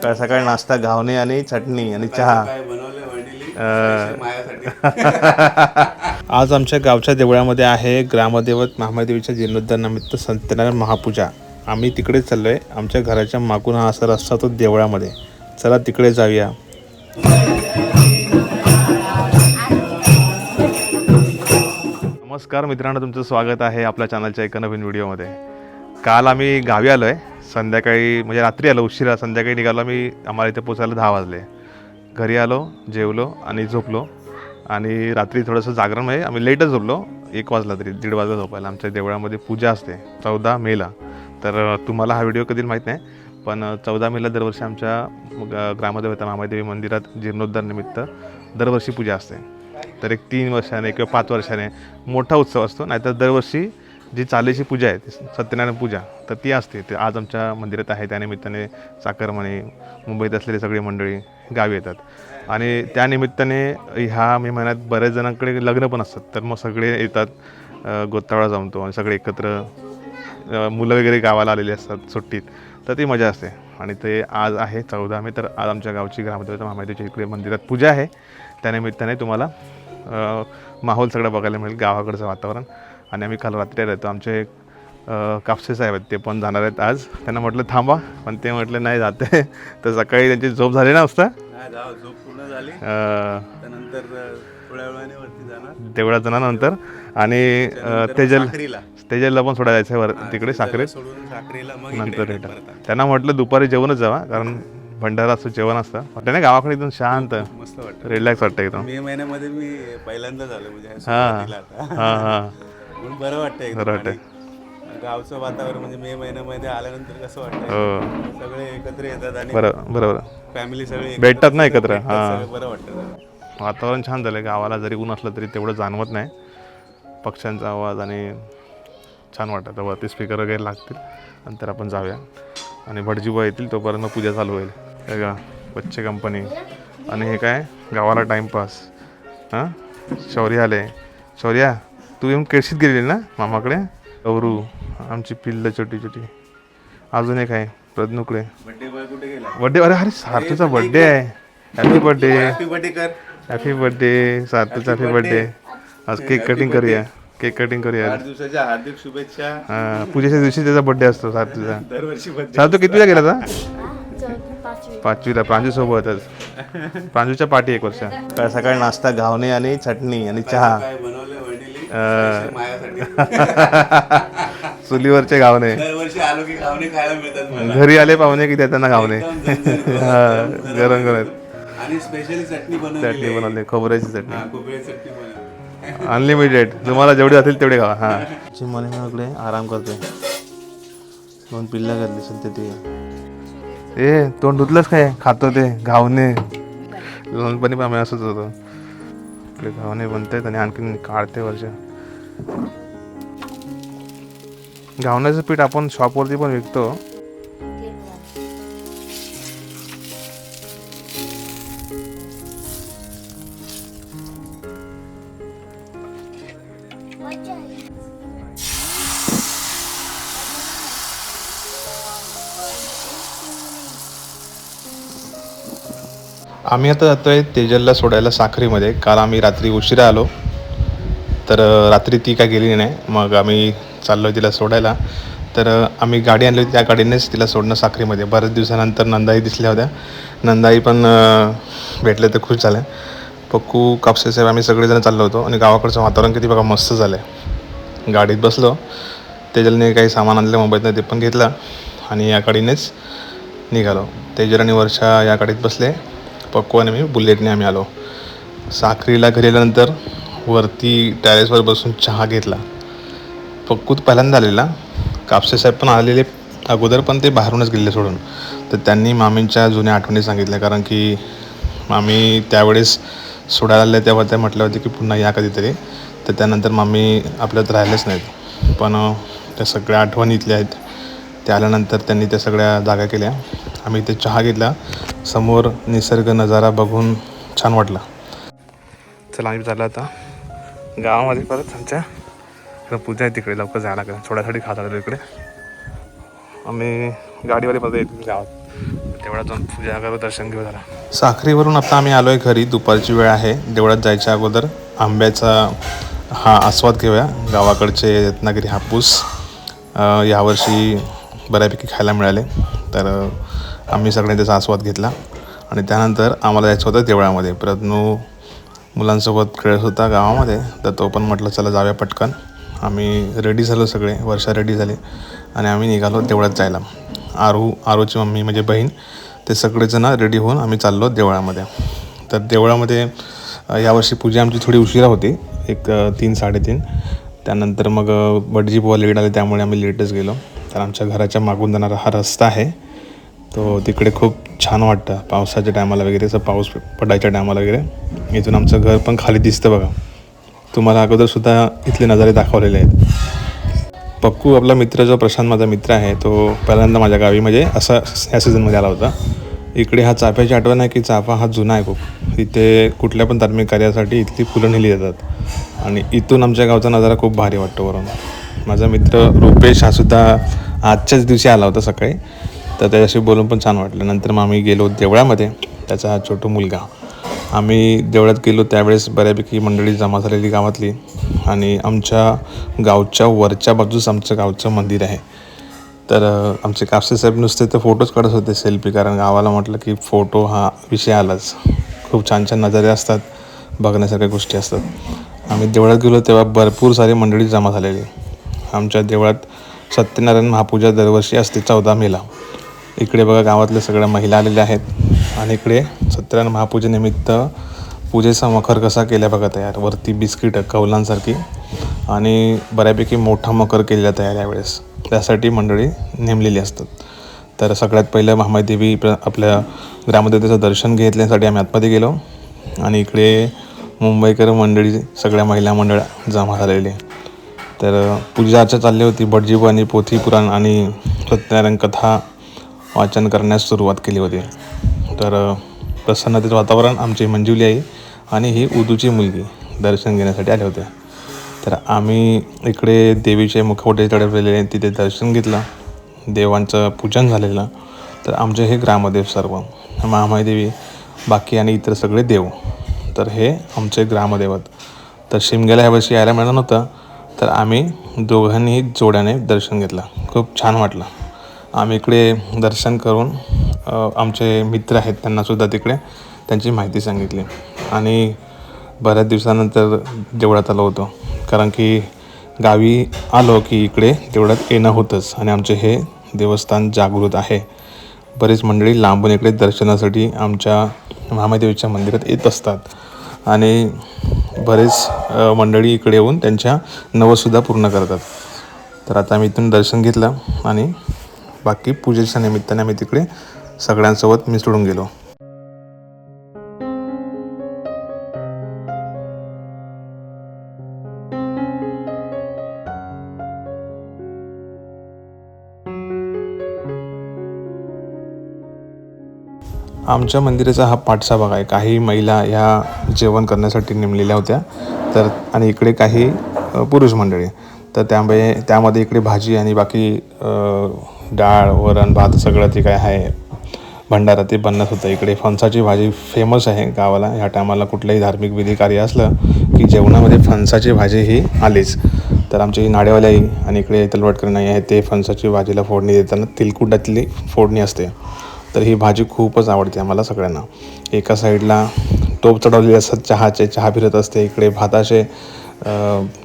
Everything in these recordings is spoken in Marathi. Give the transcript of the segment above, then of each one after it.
सकाळ सकाळी नाश्ता घावणे आणि चटणी आणि चहा. आज आमच्या गावच्या देवळामध्ये आहे ग्रामदेवत महादेवीच्या जीर्णोद्धारानिमित्त सत्यनारायण महापूजा. आम्ही तिकडे चाललोय. आमच्या घराच्या मागून हा असा रस्ता तो देवळामध्ये. चला तिकडे जाऊया. नमस्कार मित्रांनो तुमचं स्वागत आहे आपल्या चॅनलच्या एका नवीन व्हिडिओमध्ये काल आम्ही गावी आलो आहे संध्याकाळी म्हणजे रात्री आलो उशिरा संध्याकाळी निघालो मी आम्हाला इथे पोचायला दहा वाजले. घरी आलो जेवलो आणि झोपलो. आणि रात्री थोडंसं जागरण म्हणजे आम्ही लेटच झोपलो. एक वाजला तरी दीड वाजला झोपायला. आमच्या देवळामध्ये पूजा असते चौदा मेला. तर तुम्हाला हा व्हिडिओ कधी माहीत नाही पण चौदा मेला दरवर्षी आमच्या ग- ग्रामदेवता महादेवी मंदिरात जीर्णोद्धारनिमित्त दरवर्षी पूजा असते. तर एक तीन वर्षाने किंवा पाच वर्षाने मोठा उत्सव असतो. नाहीतर दरवर्षी जी चालेची पूजा आहे ती सत्यनारायण पूजा तर ती असते. ते आज आमच्या मंदिरात आहे. त्यानिमित्ताने चाकरमणी मुंबईत असलेली सगळी मंडळी गावी येतात. आणि त्यानिमित्ताने ह्या मे महिन्यात बऱ्याच जणांकडे लग्न पण असतात. तर मग सगळे येतात अ, गोतावळा जमतो आणि सगळे एकत्र मुलं वगैरे गावाला आलेली असतात सुट्टीत. तर ती मजा असते. आणि ते आज आहे चौदा मे तर आज आमच्या गावची ग्रामदेवता महामातेच्या इकडे मंदिरात पूजा आहे. त्यानिमित्ताने तुम्हाला माहोल सगळं बघायला मिळेल गावाकडचं वातावरण. आणि आम्ही काल रात्री राहतो. आमचे कापसे साहेब आहेत ते पण जाणार आहेत आज. त्यांना म्हटलं थांबा. पण ते म्हटले नाही जाते. तर सकाळी त्यांची झोप झाली ना असता झोप पूर्ण झाली. देवळात जाण्यानंतर आणि तेजल तेजलला पण सोडा जायचं आहे वर तिकडे मग नंतर त्यांना म्हटलं दुपारी जेवणच जावा कारण भंडारा असं जेवण असतं. त्याने गावाकडे एकदम शांत मस्त वाटतं. रिलॅक्स वाटतं एकदम. मे महिन्यामध्ये मी पहिल्यांदा झालो म्हणजे हां. हां हां. म्हणून बरं वाटतं एकदम. बरं वाटतं. आणि गावचं वातावरण म्हणजे मे महिन्यामध्ये आल्यानंतर कसं वाटतं हो. सगळे एकत्र येतात आणि बरं बरोबर. फॅमिली सगळे एकत्र भेटतात ना एकत्र? भेटतात, हां. सगळं बरं वाटतं. जरा. वातावरण छान झालं गावाला जरी ऊन असलं तरी तेवढं जाणवत नाही. पक्ष्यांचा आवाज आणि छान वाटतं. तर वरती स्पीकर वगैरे लागतील. नंतर आपण जाऊया. आणि भटजीबा येतील तोपर्यंत पूजा चालू होईल. हे का बच्चे कंपनी आणि हे काय? गावाला टाईमपास हां? शौर्य आले शौर्या? तू येऊन केळशीत गेलेली ना मामाकडे? गौरू आमची पिल्ल छोटी छोटी. अजून एक आहे प्रज्ञुकडे. बड्डे बॉय कुठे गेला? बड्डे अरे अरे सार्थूचा बड्डे आहे. हॅपी बड्डे हॅपी बर्थडे कर. हॅपी बर्थडे सार्थूचा हॅपी बर्थडे आज केक कटिंग करूया. केक कटिंग करूया दिवसाच्या हार्दिक शुभेच्छा. हा, पूजेच्या दिवशी त्याचा बर्थडे असतो सार्थूचा. दरवर्षी बर्थडे सार्थू कितवीला गेला आता पाचवी पाचवीला प्रांजू सोबतच प्रांजूच्या पाठी एक वर्ष. सकाळ सकाळी नाश्ता घावणे आणि चटणी आणि चहा. अं, माझ्यासाठी चुलीवरचे घावणे दरवर्षी आलो की खावणे खायला मिळतात मला. घरी आले पाहुणे की त्यांना घावणे एकदम झणझणीत. हा, गरम गरम आणि स्पेशली चटणी बनवली चटणी बनवली खोबऱ्याची चटणी. खोबऱ्याची चटणी बनवली. अनलिमिटेड तुम्हाला जेवढे जातील तेवढे खावा. हा. चिमणे आराम करतोय दोन पिल्ला घातली सध्या ते. ए तोंड धुतलंच काय? खातो ते घावणे. लहानपणी पण आम्ही असंच होतो. आपले घावणे आहेत आणि आणखीन काढते वरच्या घावण्याचं पीठ आपण शॉपवरती पण विकतो. आम्ही आता जातो आहे तेजलला सोडायला साखरीमध्ये. काल आम्ही रात्री उशिरा आलो. तर रात्री ती काय गेली नाही. मग आम्ही चाललो तिला सोडायला. तर आम्ही गाडी आणली होती. त्या गाडीनेच तिला सोडणं साखरीमध्ये. बऱ्याच दिवसानंतर नंदाई दिसल्या होत्या. नंदाई पण भेटले तर खुश झाल्या. पक्कू कापसेसाहेब आम्ही सगळेजण चाललो होतो. आणि गावाकडचं वातावरण किती बघा मस्त झालं आहे गाडीत बसलो. तेजलने काही सामान आणलं मुंबईतनं ते पण घेतलं. आणि या गाडीनेच निघालो. तेजल आणि वर्षा या गाडीत बसले. पक्वाने आणि मी बुलेटने आम्ही आलो. साखरीला घरी आल्यानंतर वरती टॅरेसवर बसून चहा घेतला. पक्कू तर पहिल्यांदा आलेला. कापसे साहेब पण आलेले अगोदर पण ते बाहेरूनच गेलेले सोडून. तर त्यांनी मामींच्या जुन्या आठवणी सांगितल्या कारण की मामी त्यावेळेस सोडायला आले तेव्हा त्या म्हटल्या होते की पुन्हा या कधीतरी. तर त्यानंतर मामी आपल्यात राहिलेच नाहीत. पण त्या सगळ्या आठवणी इथल्या आहेत. त्या आल्यानंतर त्यांनी त्या सगळ्या जागा केल्या. आम्ही इथे चहा घेतला. समोर निसर्ग नजारा बघून छान वाटला. चला आम्ही चाललो आता. गावामध्ये परत आमच्या पूजा आहे तिकडे. लवकर जायला लागेल. थोड्यासाठी खात आलो इकडे. आम्ही गाडीवाले परत येतील गावात. देवळात जाऊन पूजा करू दर्शन घेऊ जरा. साखरीवरून आता आम्ही आलो आहे घरी. दुपारची वेळ आहे. देवळात जायच्या अगोदर आंब्याचा हा आस्वाद घेऊया. गावाकडचे रत्नागिरी हापूस यावर्षी बऱ्यापैकी खायला मिळाले. तर आम्ही सगळ्यांनी त्याचा आस्वाद घेतला. आणि त्यानंतर आम्हाला जायचं होतं देवळामध्ये. प्रज्ञू मुलांसोबत खेळत होता गावामध्ये तर तो पण म्हटलं चला जाऊया पटकन. आम्ही रेडी झालो सगळे वर्षा रेडी झाले. आणि आम्ही निघालो देवळात जायला. आरू आरूची मम्मी म्हणजे बहीण ते सगळेजण रेडी होऊन आम्ही चाललो देवळामध्ये. तर देवळामध्ये यावर्षी पूजा आमची थोडी उशिरा होती. एक तीन साडेतीन. त्यानंतर मग अ, बुवा लेट आले त्यामुळे आम्ही लेटच गेलो. तर आमच्या घराच्या मागून जाणारा हा रस्ता आहे. तो तिकडे खूप छान वाटतं. पावसाच्या टायमाला वगैरे असं पाऊस पडायच्या टायमाला वगैरे. इथून आमचं घर पण खाली दिसतं बघा. तुम्हाला अगोदरसुद्धा इथले नजारे दाखवलेले आहेत. पक्कू आपला मित्र जो प्रशांत माझा मित्र आहे तो पहिल्यांदा माझ्या गावी म्हणजे असा या सीझनमध्ये आला होता. इकडे हा चाफ्याची आठवण आहे की चाफा हा जुना आहे खूप. इथे कुठल्या पण धार्मिक कार्यासाठी इथली फुलं नेली जातात. आणि इथून आमच्या गावचा नजारा खूप भारी वाटतो वरून. माझा मित्र रुपेश हा सुद्धा आजच्याच दिवशी आला होता सकाळी. तर त्याच्याशी बोलून पण छान वाटलं. नंतर मग आम्ही गेलो देवळामध्ये. त्याचा हा छोटू मुलगा. आम्ही देवळात गेलो त्यावेळेस बऱ्यापैकी मंडळी जमा झालेली गावातली आणि आमच्या गावच्या वरच्या बाजूस आमचं गावचं मंदिर आहे. तर आमचे कापसे साहेब नुसते तर फोटोज काढत होते सेल्फी कारण गावाला म्हटलं की फोटो हा विषय आलाच. खूप छान छान नजारे असतात बघण्यासारख्या गोष्टी असतात. आम्ही देवळात गेलो तेव्हा भरपूर सारी मंडळी जमा झालेली. आमच्या देवळात सत्यनारायण महापूजा दरवर्षी असते चौदा मेला. इकडे बघा गावातल्या सगळ्या महिला आलेल्या आहेत. आणि इकडे सत्यनारायण महापूजेनिमित्त पूजेचा मखर कसा केला बघा तयार. वरती बिस्किट कौलांसारखी. आणि बऱ्यापैकी मोठा मखर केलेला तयार यावेळेस. त्यासाठी मंडळी नेमलेली असतात. तर सगळ्यात पहिलं महामाईदेवी प्र आपल्या ग्रामदेवतेचं दर्शन घेतल्यासाठी आम्ही आतमध्ये गेलो. आणि इकडे मुंबईकर मंडळी सगळ्या महिला मंडळ जमा झालेली. तर पूजा अर्चा चालली होती. भटजीबू आणि पोथी पुराण आणि सत्यनारायण कथा वाचन करण्यास सुरुवात केली होती. तर प्रसन्नतेचं वातावरण आमची मंजुली आई आणि ही उदूची मुलगी दर्शन घेण्यासाठी आले होते. तर आम्ही इकडे देवीचे मुखवटे चढवलेले तिथे दर्शन घेतलं. देवांचं पूजन झालेलं. तर आमचे हे ग्रामदेव सर्व महामाई देवी बाकी आणि इतर सगळे देव. तर हे आमचे ग्रामदैवत. तर शिमग्याला ह्यावर्षी यायला मिळालं नव्हतं. तर आम्ही दोघांनीही जोड्याने दर्शन घेतलं. खूप छान वाटलं. आम्ही इकडे दर्शन करून आमचे मित्र आहेत त्यांनासुद्धा तिकडे त्यांची माहिती सांगितली. आणि बऱ्याच दिवसानंतर देवळात आलो होतो कारण की गावी आलो की इकडे देवळात येणं होतंच आणि आमचे हे देवस्थान जागृत आहे. बरेच मंडळी लांबून इकडे दर्शनासाठी आमच्या महामादेवीच्या मंदिरात येत असतात. आणि बरेच मंडळी इकडे येऊन त्यांच्या नवसुद्धा पूर्ण करतात. तर आता आम्ही इथून दर्शन घेतलं आणि बाकी पूजेच्या निमित्ताने आम्ही तिकडे सगळ्यांसोबत मिसळून गेलो. आमच्या मंदिराचा हा पाठसा भाग आहे. काही महिला ह्या जेवण करण्यासाठी नेमलेल्या होत्या. तर आणि इकडे काही पुरुष मंडळी. तर त्यामुळे त्यामध्ये इकडे भाजी आणि बाकी डाळ वरण भात सगळं ते काय आहे. भंडारा ते बनत होतं. इकडे फणसाची भाजी फेमस आहे गावाला. ह्या टायमाला कुठलंही धार्मिक विधी कार्य असलं की जेवणामध्ये फणसाची भाजी ही आलीच. तर आमची नाडेवाली आई आणि इकडे तलवटकर नाही आहे ते फणसाची भाजीला फोडणी देताना तिलकुटातली फोडणी असते. तर ही भाजी खूपच आवडते आम्हाला सगळ्यांना. एका साईडला टोप चढवलेले असतात चहाचे चहा फिरत असते. इकडे भाताचे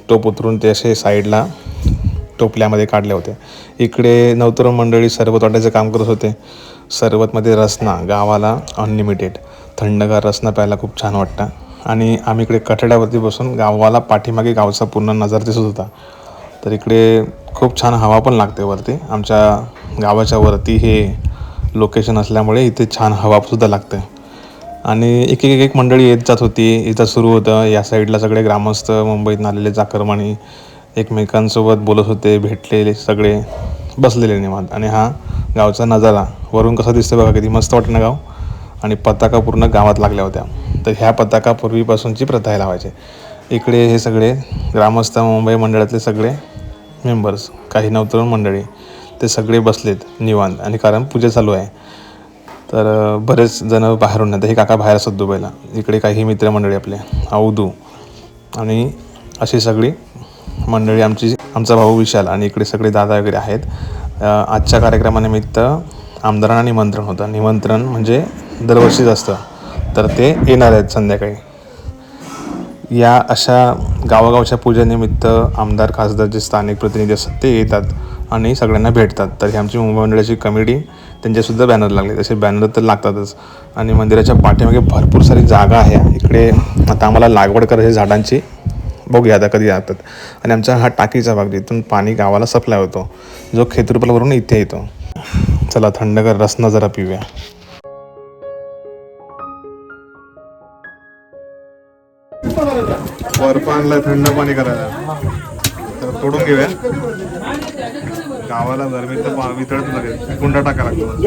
टोप उतरून ते असे साईडला टोपल्यामध्ये काढले होते. इकडे नवतरुण मंडळी सरबत वाटायचं काम करत होते. सरबतमध्ये रसना गावाला अनलिमिटेड थंडगार रसना प्यायला खूप छान वाटतं. आणि आम्ही इकडे कठड्यावरती बसून गावाला पाठीमागे गावचा पूर्ण नजर दिसत होता. तर इकडे खूप छान हवा पण लागते वरती. आमच्या गावाच्या वरती हे लोकेशन असल्यामुळे इथे छान हवासुद्धा लागते. आणि एक एक एक मंडळी येत जात होती. इथं सुरू होतं. या साईडला सगळे ग्रामस्थ मुंबईतून आलेले चाकरमानी एकमेकांसोबत बोलत होते भेटलेले सगळे बसलेले निवांत. आणि हा गावचा नजारा वरून कसा दिसतं बघा किती मस्त वाटतं ना गाव. आणि पताका पूर्ण गावात लागल्या होत्या. तर ह्या पताका पूर्वीपासूनची प्रथा आहे लावायचे. इकडे हे सगळे ग्रामस्थ मुंबई मंडळातले सगळे मेंबर्स काही नवतरुण मंडळी ते सगळे बसलेत निवांत. आणि कारण पूजा चालू आहे. तर बरेच जण बाहेरून येतात. हे काका बाहेर असतात दुबईला. इकडे काही मित्रमंडळी आपले अवधू आणि अशी सगळी मंडळी आमची आमचा भाऊ विशाल आणि इकडे सगळे दादा वगैरे आहेत. आजच्या कार्यक्रमानिमित्त आमदारांना निमंत्रण होतं. निमंत्रण म्हणजे दरवर्षीच असतं. तर ते येणार आहेत संध्याकाळी. या अशा गावागावच्या पूजेनिमित्त आमदार खासदार जे स्थानिक प्रतिनिधी असतात ते येतात आणि सगळ्यांना भेटतात. तर ही आमची मुंबई मंडळाची कमिटी त्यांच्यासुद्धा बॅनर लागले. तसे बॅनर तर लागतातच. आणि मंदिराच्या पाठीमागे भरपूर सारी जागा आहे. इकडे आता आम्हाला लागवड करायची झाडांची. बघूया आता कधी जातात. आणि आमचा हा टाकीचा भाग जिथून पाणी गावाला सप्लाय होतो जो खेतरुपलावरून इथे येतो. चला थंडगार रसना जरा पिऊया. बर्फ आणलाय थंड पाणी करायला. तर तोडून घेऊया. गावाला गरमीत पा- वितळत लागेल कुंडा टाका लागतो.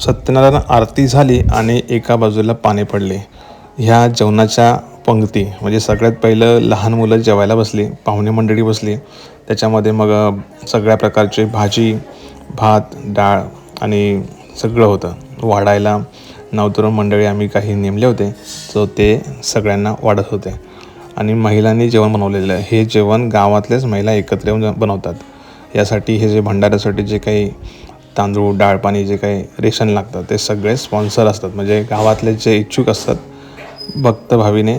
सत्यनारायण आरती झाली आणि एका बाजूला पाणी पडले. ह्या जेवणाच्या पंक्ती म्हणजे सगळ्यात पहिलं लहान मुलं जेवायला बसली पाहुणे मंडळी बसली. त्याच्यामध्ये मग सगळ्या प्रकारचे भाजी भात डाळ आणि सगळं होतं. वाढायला नवतरुण मंडळी आम्ही काही नेमले होते सो ते सगळ्यांना वाढत होते. आणि महिलांनी जेवण बनवलेलं आहे हे जेवण गावातल्याच महिला एकत्र येऊन बनवतात. यासाठी हे जे भंडाऱ्यासाठी जे काही तांदूळ डाळ पाणी जे काही रेशन लागतं ते सगळे स्पॉन्सर असतात. म्हणजे गावातले जे इच्छुक असतात भक्तभावीने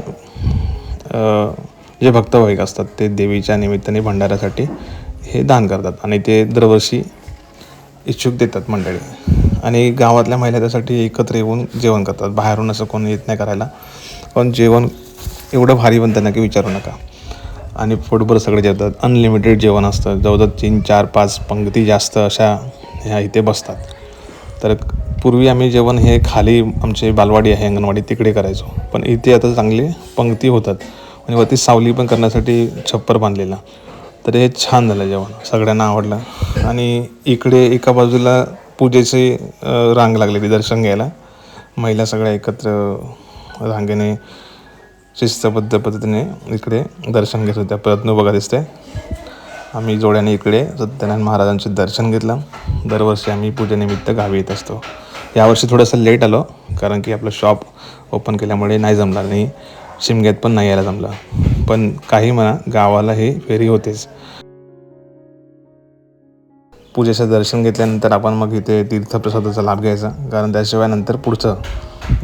जे भक्तभाविक असतात ते देवीच्या निमित्ताने भंडाऱ्यासाठी हे दान करतात आणि ते दरवर्षी इच्छुक देतात मंडळी. आणि गावातल्या महिला त्यासाठी एकत्र येऊन जेवण करतात. बाहेरून असं कोणी येत नाही करायला. पण जेवण एवढं भारी बनतं ना की विचारू नका. आणि पोटभर सगळे जेवतात. अनलिमिटेड जेवण असतं. जवळजवळ तीन चार पाच पंक्ती जास्त अशा ह्या इथे बसतात. तर पूर्वी आम्ही जेवण हे खाली आमचे बालवाडी आहे अंगणवाडी तिकडे करायचो. पण इथे आता चांगली पंक्ती होतात. म्हणजे वरती सावली पण करण्यासाठी छप्पर बांधलेला. तर हे छान झालं जेवण. सगळ्यांना आवडलं. आणि इकडे एका बाजूला पूजेची रांग लागलेली दर्शन घ्यायला. महिला सगळ्या एकत्र रांगेने शिस्तबद्ध पद्धतीने इकडे दर्शन घेत होत्या. प्रयत्न बघा दिसते आम्ही जोड्याने इकडे सत्यनारायण महाराजांचे दर्शन घेतलं. दरवर्षी आम्ही पूजेनिमित्त गावी येत असतो. यावर्षी थोडंसं लेट आलो कारण की आपलं शॉप ओपन केल्यामुळे नाही जमलं आणि शिमग्यात पण नाही यायला जमलं. पण काही म्हणा गावाला ही फेरी होतेच. पूजेचं दर्शन घेतल्यानंतर आपण मग इथे तीर्थप्रसादाचा लाभ घ्यायचा कारण त्याशिवाय नंतर पुढचं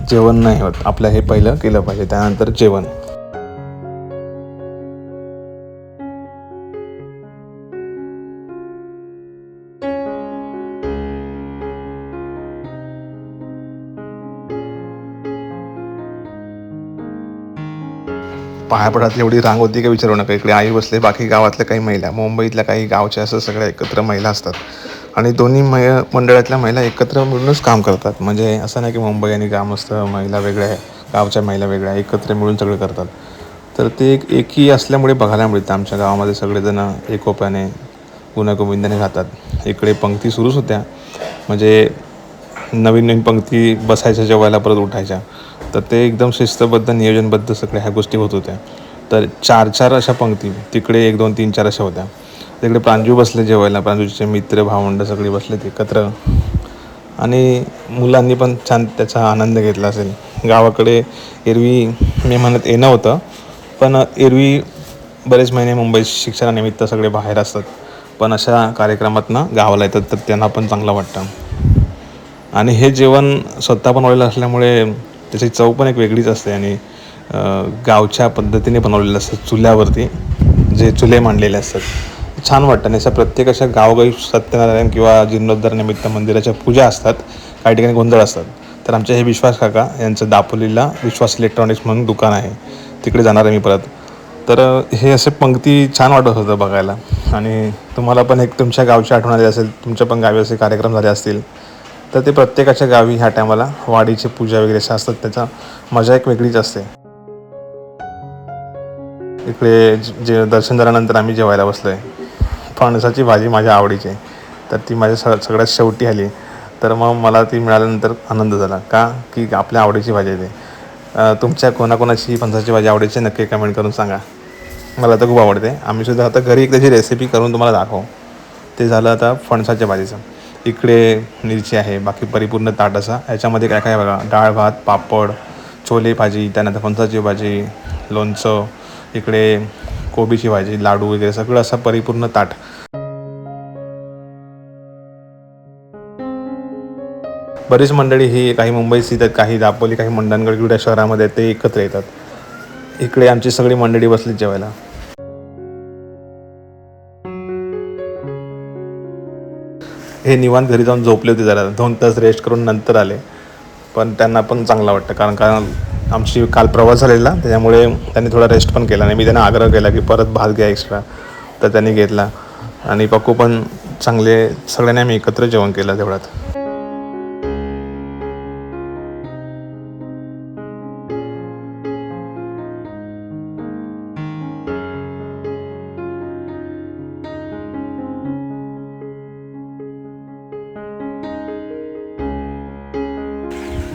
जेवण नाही होत. आपलं हे पहिलं केलं पाहिजे त्यानंतर जेवण. पायापडातली एवढी रांग होती का विचारू नका. इकडे आई बसले बाकी गावातल्या काही महिला मुंबईतल्या काही गावच्या असं सगळ्या एकत्र महिला असतात. आणि दोन्ही मै मंडळातल्या महिला एकत्र मिळूनच काम करतात. म्हणजे असं नाही की मुंबई आणि ग्रामस्थ महिला वेगळ्या आहे गावच्या महिला वेगळ्या एकत्र मिळून सगळं करतात. तर ते एक एकी असल्यामुळे बघायला मिळतं. आमच्या गावामध्ये सगळेजणं एकोप्याने गुण्यागोविंदाने राहतात. इकडे पंक्ती सुरूच होत्या. म्हणजे नवीन नवीन पंक्ती बसायच्या जेवायला परत उठायच्या. तर ते एकदम शिस्तबद्ध नियोजनबद्ध सगळ्या ह्या गोष्टी होत होत्या. तर चार चार अशा पंक्ती. तिकडे एक दोन तीन चार अशा होत्या. तिकडे प्रांजू बसले जेवायला. प्रांजूचे मित्र भावंड सगळे बसले एकत्र. आणि मुलांनी पण छान त्याचा आनंद घेतला असेल. गावाकडे एरवी मी म्हणत येणं होतं. पण एरवी बरेच महिने मुंबई शिक्षणानिमित्त सगळे बाहेर असतात. पण अशा कार्यक्रमातनं गावाला येतात तर त्यांना पण चांगलं वाटतं. आणि हे जेवण स्वतः बनवलेलं असल्यामुळे त्याची चव पण एक वेगळीच असते आणि गावच्या पद्धतीने बनवलेलं असतं चुल्यावरती जे चुले मांडलेले असतात. छान वाटतं. आणि अशा प्रत्येक अशा गावगावी सत्यनारायण किंवा जीर्णोद्धारनिमित्त मंदिराच्या पूजा असतात. काही ठिकाणी गोंधळ असतात. तर आमचे हे विश्वास काका यांचं दापोलीला विश्वास इलेक्ट्रॉनिक्स म्हणून दुकान आहे. तिकडे जाणार आहे मी परत. तर हे असे पंक्ती छान वाटत होतं बघायला. आणि तुम्हाला पण एक तुमच्या गावची आठवण आली असेल तुमच्या पण गावी असे कार्यक्रम झाले असतील. तर ते प्रत्येकाच्या गावी ह्या टायमाला वाडीची पूजा वगैरे अशा असतात त्याचा मजा एक वेगळीच असते. इकडे जे दर्शन झाल्यानंतर आम्ही जेवायला बसलो आहे फणसाची भाजी माझ्या आवडीची आहे. तर ती माझ्या स सगळ्यात शेवटी आली. तर मग मला ती मिळाल्यानंतर आनंद झाला. का? की आपल्या आवडीची भाजी आहे तुमच्या कोणाकोणाची फणसाची भाजी आवडीची नक्की कमेंट करून सांगा. मला तर खूप आवडते. आम्ही सुद्धा आता घरी एक त्याची रेसिपी करून तुम्हाला दाखवू. ते झालं आता फणसाच्या भाजीचं. इकडे मिरची आहे बाकी परिपूर्ण ताट असा. याच्यामध्ये काय काय बघा? डाळ भात पापड छोले भाजी त्यानंतर फणसाची भाजी लोणचं इकडे कोबीची भाजी लाडू वगैरे सगळं असं परिपूर्ण ताट. बरीच मंडळी ही काही मुंबईत येतात काही दापोली काही मंडणगड किंवा शहरामध्ये ते एकत्र येतात. इकडे आमची सगळी मंडळी बसली जेवायला. हे निवांत घरी जाऊन झोपले होते जरा. दोन तास रेस्ट करून नंतर आले. पण त्यांना पण चांगलं वाटतं. कारण कारण आमची काल प्रवास झालेला. त्याच्यामुळे त्यांनी थोडा रेस्ट पण केला. नाही मी त्यांना आग्रह केला की परत भात घ्या एक्स्ट्रा तर त्यांनी घेतला. आणि पक्कू पण चांगले सगळ्यांनी आम्ही एकत्र जेवण केलं तेवढ्यात.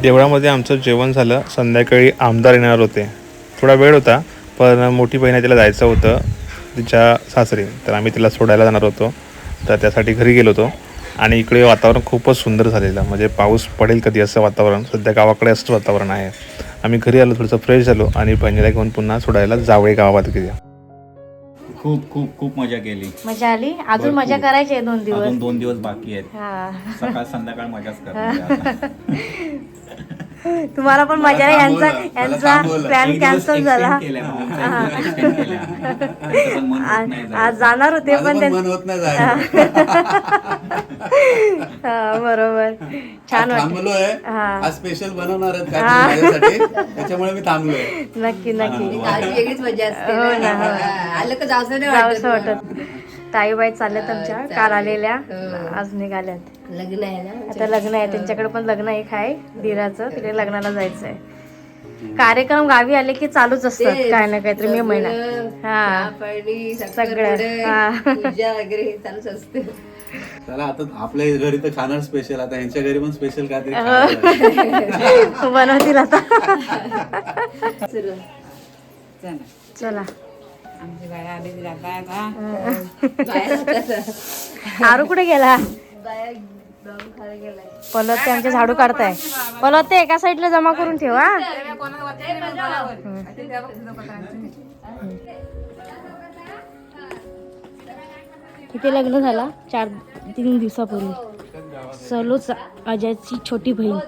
देवळामध्ये आमचं जेवण झालं. संध्याकाळी आमदार येणार होते. थोडा वेळ होता पण मोठी बहिणी तिला जायचं होतं तिच्या सासरी. तर आम्ही तिला सोडायला जाणार होतो. तर त्यासाठी घरी गेलो होतो. आणि इकडे वातावरण खूपच सुंदर झालेलं. म्हणजे पाऊस पडेल कधी असं वातावरण. सध्या गावाकडे असंच वातावरण आहे. आम्ही घरी आलो थोडंसं फ्रेश झालो आणि बहिणीला घेऊन पुन्हा सोडायला जावळे गावात गेल्या खूप खूप खूप मजा केली. मजा आली? अजून मजा करायची आहे दोन दिवस? अजून दोन दिवस बाकी आहेत. हा. सकाळ संध्याकाळ मजाच करणार तुम्हाला पण मजा आहे यांचा यांचा प्लॅन कॅन्सल झाला. आज आज जाणार होते पण नाही हा, बरोबर. छान हा. स्पेशल बनवणार आहेत काहीतरी माझ्यासाठी. त्याच्यामुळे मी थांबलोय. नक्की नक्की. वेगळीच मजा असते हो ना, हो. आलं का नाही जावंसं वाटत. वाटत ताईबाई चालल्यात आमच्या. काल आलेल्या. आज निघाल्यात. लग्न आहे ना आता लग्न आहे. त्यांच्याकडे पण लग्न एक आहे दिराचं तिकडे लग्नाला जायचं आहे कार्यक्रम गावी आले की चालूच असतात काय ना काहीतरी मे महिना. हा. पाणी सगळं. हा. पूजा वगैरे हे चालूच असते. चला आता आपल्या घरी तर खाणार स्पेशल आता यांच्या घरी पण स्पेशल काहीतरी खायला. बनवतील आता. सुरू. चला. आमची बाया जाता. आरू कुठे गेला? पलत ते आमचे झाडू काढताय. पलत ते एका साईडला जमा करून ठेव. हा इथे लग्न झाला चार तीन दिवसापूर्वी. सलोच अजयची छोटी बहीण.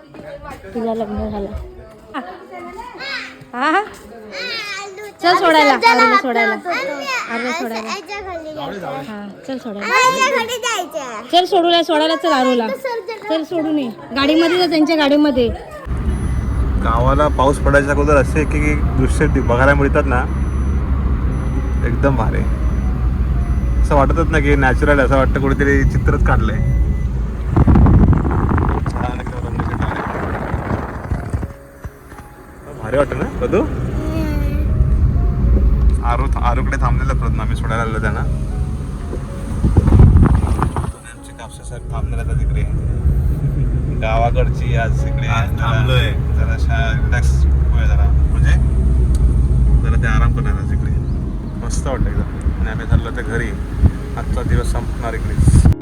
तिला लग्न झालं. हा? चल सोडायला आरूला सोडायला. आरूला सोडायला. हा चल सोडायला. चल सोडूला सोडायला चल आरूला चल सोडून ये. गाडीमध्ये जा त्यांच्या गाडीमध्ये. गावाला पाऊस पडायच्या अगोदर असे एक एक दृश्य दि- बघायला मिळतात ना एकदम भारी. असं वाटतच ना की नॅचरल असं वाटतं कुठेतरी चित्रच काढलंय. भारी वाटतं ना कदू? आरू आरूकडे थांबलेलं परत आम्ही सोडायला आलो त्यांना. आमचे कापसे साहेब थांबलेले आता तिकडे. गावाकडची आज इकडे आज थांबलोय. जरा रिलॅक्स होऊया जरा. म्हणजे? जरा ते आराम करणार आज इकडे. मस्त वाटतं एकदम. आणि आम्ही चाललो त्या घरी. आजचा दिवस संपणार इकडेच.